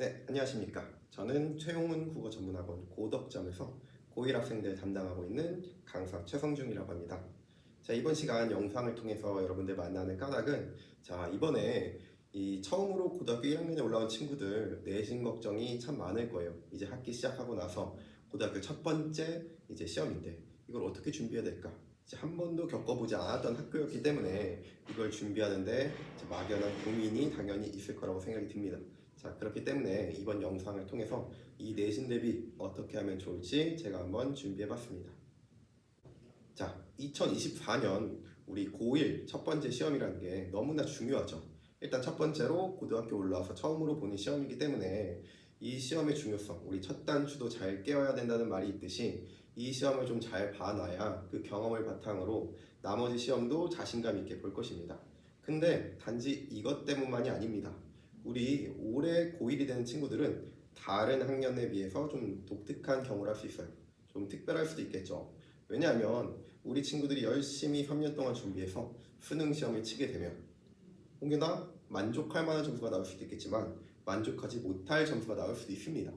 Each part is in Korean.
네, 안녕하십니까. 저는 최용훈 국어 전문학원 고덕점에서 고1 학생들 담당하고 있는 강사 최성중이라고 합니다. 자, 이번 시간 영상을 통해서 여러분들 만나는 까닭은 자, 이번에 이 처음으로 고등학교 1학년에 올라온 친구들 내신 걱정이 참 많을 거예요. 이제 학기 시작하고 나서 고등학교 첫 번째 이제 시험인데 이걸 어떻게 준비해야 될까? 이제 한 번도 겪어보지 않았던 학교였기 때문에 이걸 준비하는데 막연한 고민이 당연히 있을 거라고 생각이 듭니다. 자 그렇기 때문에 이번 영상을 통해서 이 내신 대비 어떻게 하면 좋을지 제가 한번 준비해봤습니다. 자 2024년 우리 고1 첫 번째 시험이라는 게 너무나 중요하죠. 일단 첫 번째로 고등학교 올라와서 처음으로 보는 시험이기 때문에 이 시험의 중요성 우리 첫 단추도 잘 깨워야 된다는 말이 있듯이 이 시험을 좀 잘 봐놔야 그 경험을 바탕으로 나머지 시험도 자신감 있게 볼 것입니다. 근데 단지 이것 때문만이 아닙니다. 우리 올해 고1이 되는 친구들은 다른 학년에 비해서 좀 독특한 경우를 할 수 있어요. 좀 특별할 수도 있겠죠. 왜냐하면 우리 친구들이 열심히 3년 동안 준비해서 수능 시험을 치게 되면 혹여나 만족할 만한 점수가 나올 수도 있겠지만 만족하지 못할 점수가 나올 수도 있습니다.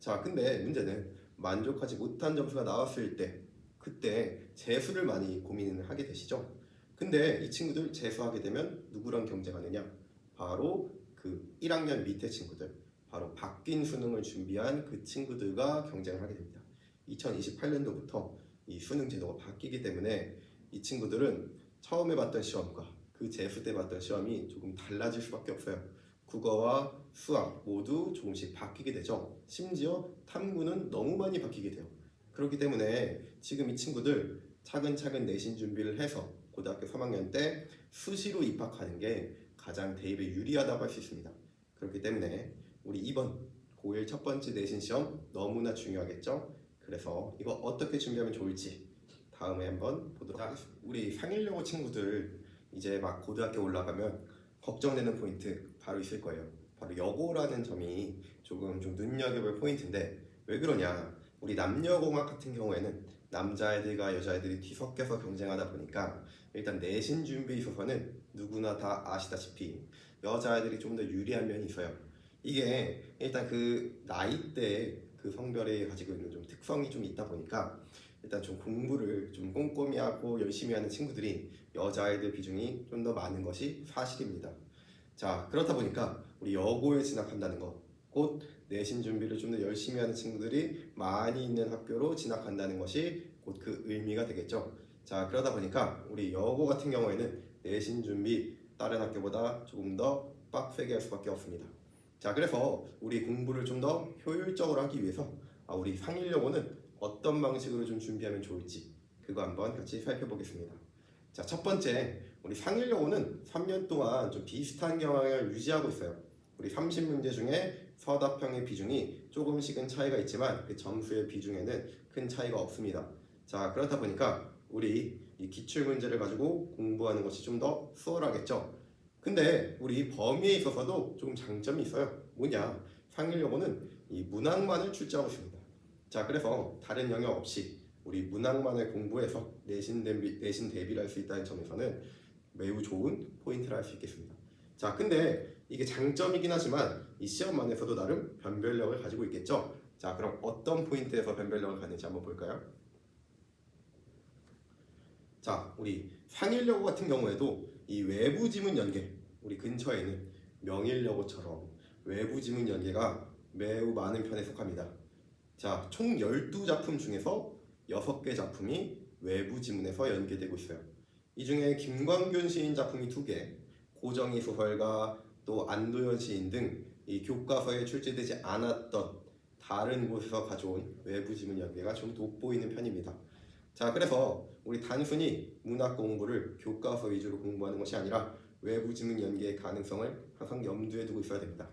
자, 근데 문제는 만족하지 못한 점수가 나왔을 때 그때 재수를 많이 고민을 하게 되시죠. 근데 이 친구들 재수하게 되면 누구랑 경쟁하느냐? 바로 그 1학년 밑에 친구들, 바로 바뀐 수능을 준비한 그 친구들과 경쟁을 하게 됩니다. 2028년도부터 이 수능 제도가 바뀌기 때문에 이 친구들은 처음에 봤던 시험과 그 재수 때 봤던 시험이 조금 달라질 수밖에 없어요. 국어와 수학 모두 조금씩 바뀌게 되죠. 심지어 탐구는 너무 많이 바뀌게 돼요. 그렇기 때문에 지금 이 친구들 차근차근 내신 준비를 해서 고등학교 3학년 때 수시로 입학하는 게 가장 대입에 유리하다고 할 수 있습니다. 그렇기 때문에 우리 이번 고1 첫 번째 내신 시험 너무나 중요하겠죠? 그래서 이거 어떻게 준비하면 좋을지 다음에 한번 보도록 하겠습니다. 우리 상일여고 친구들 이제 막 고등학교 올라가면 걱정되는 포인트 바로 있을 거예요. 바로 여고라는 점이 조금 좀 눈여겨볼 포인트인데 왜 그러냐? 우리 남녀공학 같은 경우에는 남자애들과 여자애들이 뒤섞여서 경쟁하다 보니까 일단 내신 준비에 있어서는 누구나 다 아시다시피 여자애들이 좀 더 유리한 면이 있어요. 이게 일단 그 나이대 그 성별에 가지고 있는 좀 특성이 좀 있다 보니까 일단 좀 공부를 좀 꼼꼼히 하고 열심히 하는 친구들이 여자아이들 비중이 좀 더 많은 것이 사실입니다. 자 그렇다 보니까 우리 여고에 진학한다는 것, 곧 내신 준비를 좀 더 열심히 하는 친구들이 많이 있는 학교로 진학한다는 것이 곧 그 의미가 되겠죠. 자 그러다 보니까 우리 여고 같은 경우에는 내신 준비 다른 학교보다 조금 더 빡세게 할 수밖에 없습니다. 자 그래서 우리 공부를 좀 더 효율적으로 하기 위해서 아, 우리 상일여고는 어떤 방식으로 좀 준비하면 좋을지 그거 한번 같이 살펴보겠습니다. 자, 첫 번째, 우리 상일여고는 3년 동안 좀 비슷한 경향을 유지하고 있어요. 우리 30문제 중에 서답형의 비중이 조금씩은 차이가 있지만 그 점수의 비중에는 큰 차이가 없습니다. 자, 그렇다 보니까 우리 이 기출 문제를 가지고 공부하는 것이 좀 더 수월하겠죠. 근데 우리 범위에 있어서도 조금 장점이 있어요. 뭐냐? 상일여고는 이 문학만을 출제하고 있습니다. 자, 그래서 다른 영역 없이 우리 문학만을 공부해서 내신 대비, 내신 대비를 할 수 있다는 점에서는 매우 좋은 포인트를 할 수 있겠습니다. 자, 근데 이게 장점이긴 하지만 이 시험만에서도 나름 변별력을 가지고 있겠죠. 자, 그럼 어떤 포인트에서 변별력을 갖는지 한번 볼까요? 자, 우리 상일여고 같은 경우에도 이 외부 지문 연계, 우리 근처에는 명일여고처럼 외부 지문 연계가 매우 많은 편에 속합니다. 자, 총 12작품 중에서 6개 작품이 외부 지문에서 연계되고 있어요. 이 중에 김광균 시인 작품이 2개, 고정희 소설가, 또 안도현 시인 등 이 교과서에 출제되지 않았던 다른 곳에서 가져온 외부 지문 연계가 좀 돋보이는 편입니다. 자, 그래서 우리 단순히 문학 공부를 교과서 위주로 공부하는 것이 아니라 외부 지문 연계의 가능성을 항상 염두에 두고 있어야 됩니다.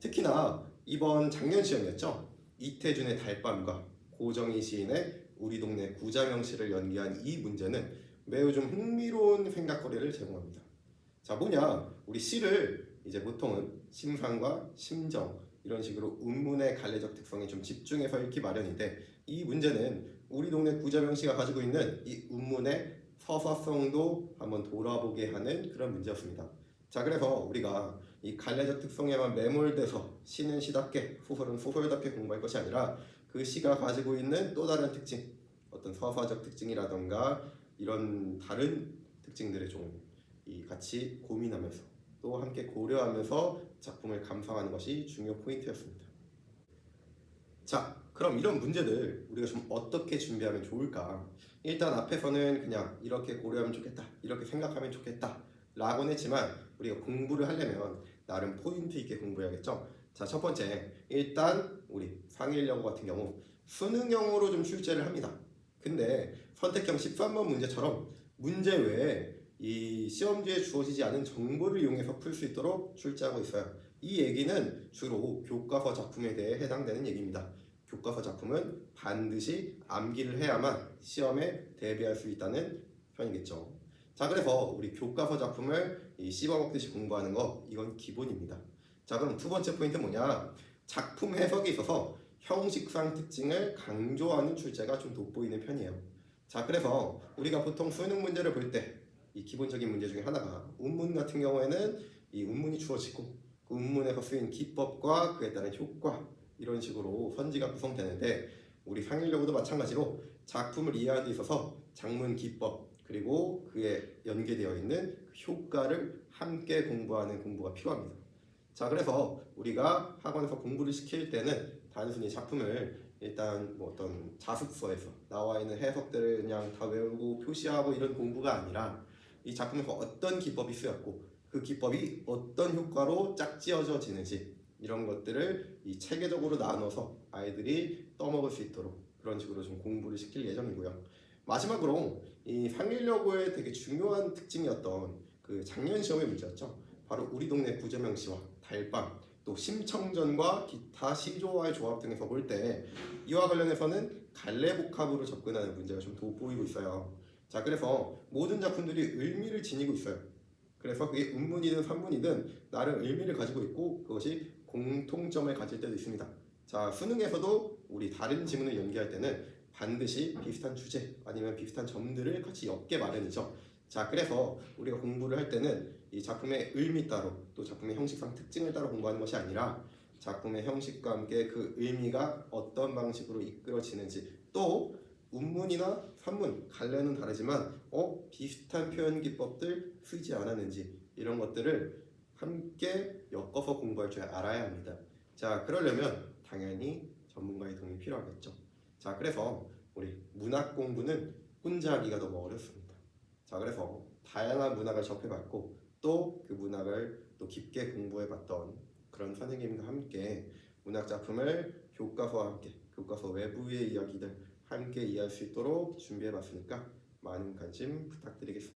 특히나 이번 작년 시험이었죠. 이태준의 달밤과 고정희 시인의 우리 동네 구자명 시를 연기한 이 문제는 매우 좀 흥미로운 생각거리를 제공합니다. 자 뭐냐 우리 시를 이제 보통은 심상과 심정 이런 식으로 운문의 갈래적 특성에 좀 집중해서 읽기 마련인데 이 문제는 우리 동네 구자명시가 가지고 있는 이 운문의 서사성도 한번 돌아보게 하는 그런 문제였습니다. 자 그래서 우리가 이 갈래적 특성에만 매몰돼서 시는 시답게 소설은 소설답게 공부할 것이 아니라 그 시가 가지고 있는 또 다른 특징 어떤 서사적 특징이라던가 이런 다른 특징들을 좀이 같이 고민하면서 또 함께 고려하면서 작품을 감상하는 것이 중요 포인트였습니다. 자, 그럼 이런 문제들 우리가 좀 어떻게 준비하면 좋을까? 일단 앞에서는 그냥 이렇게 고려하면 좋겠다, 이렇게 생각하면 좋겠다 라고는 했지만 우리가 공부를 하려면 나름 포인트 있게 공부해야겠죠? 자, 첫 번째, 일단 우리 상일여고 같은 경우 수능형으로 좀 출제를 합니다. 근데 선택형 13번 문제처럼 문제 외에 이 시험지에 주어지지 않은 정보를 이용해서 풀 수 있도록 출제하고 있어요. 이 얘기는 주로 교과서 작품에 대해 해당되는 얘기입니다. 교과서 작품은 반드시 암기를 해야만 시험에 대비할 수 있다는 편이겠죠. 자, 그래서 우리 교과서 작품을 이 씹어먹듯이 공부하는 거 이건 기본입니다. 자, 그럼 두 번째 포인트 뭐냐? 작품 해석에 있어서 형식상 특징을 강조하는 출제가 좀 돋보이는 편이에요. 자, 그래서 우리가 보통 수능 문제를 볼때 이 기본적인 문제 중에 하나가 운문 같은 경우에는 이 운문이 주어지고 그 운문에서 쓰인 기법과 그에 따른 효과 이런 식으로 선지가 구성되는데 우리 상일여고도 마찬가지로 작품을 이해하는 데 있어서 작문 기법 그리고 그에 연계되어 있는 그 효과를 함께 공부하는 공부가 필요합니다. 자 그래서 우리가 학원에서 공부를 시킬 때는 단순히 작품을 일단 뭐 어떤 자습서에서 나와 있는 해석들을 그냥 다 외우고 표시하고 이런 공부가 아니라 이 작품에서 어떤 기법이 쓰였고 그 기법이 어떤 효과로 짝지어져지는지 이런 것들을 이 체계적으로 나눠서 아이들이 떠먹을 수 있도록 그런 식으로 좀 공부를 시킬 예정이고요. 마지막으로 이 상일여고의 되게 중요한 특징이었던 그 작년 시험의 문제였죠. 바로 우리 동네 구제명시와 달밤 또 심청전과 기타 시조와의 조합 등에서 볼 때 이와 관련해서는 갈래 복합으로 접근하는 문제가 좀 돋보이고 있어요. 자 그래서 모든 작품들이 의미를 지니고 있어요. 그래서 그게 음문이든 산문이든 나름 의미를 가지고 있고 그것이 공통점을 가질 때도 있습니다. 자 수능에서도 우리 다른 지문을 연기할 때는 반드시 비슷한 주제 아니면 비슷한 점들을 같이 엮게 마련이죠. 자 그래서 우리가 공부를 할 때는 이 작품의 의미 따로 또 작품의 형식상 특징을 따로 공부하는 것이 아니라 작품의 형식과 함께 그 의미가 어떤 방식으로 이끌어지는지 또 운문이나 산문 갈래는 다르지만 어 비슷한 표현 기법들 쓰지 않았는지 이런 것들을 함께 엮어서 공부할 줄 알아야 합니다. 자 그러려면 당연히 전문가의 도움이 필요하겠죠. 자 그래서 우리 문학 공부는 혼자 하기가 너무 어렵습니다. 자 그래서 다양한 문학을 접해봤고 또 그 문학을 또 깊게 공부해봤던 그런 선생님과 함께 문학 작품을 교과서와 함께 교과서 외부의 이야기들 함께 이해할 수 있도록 준비해 봤으니까 많은 관심 부탁드리겠습니다.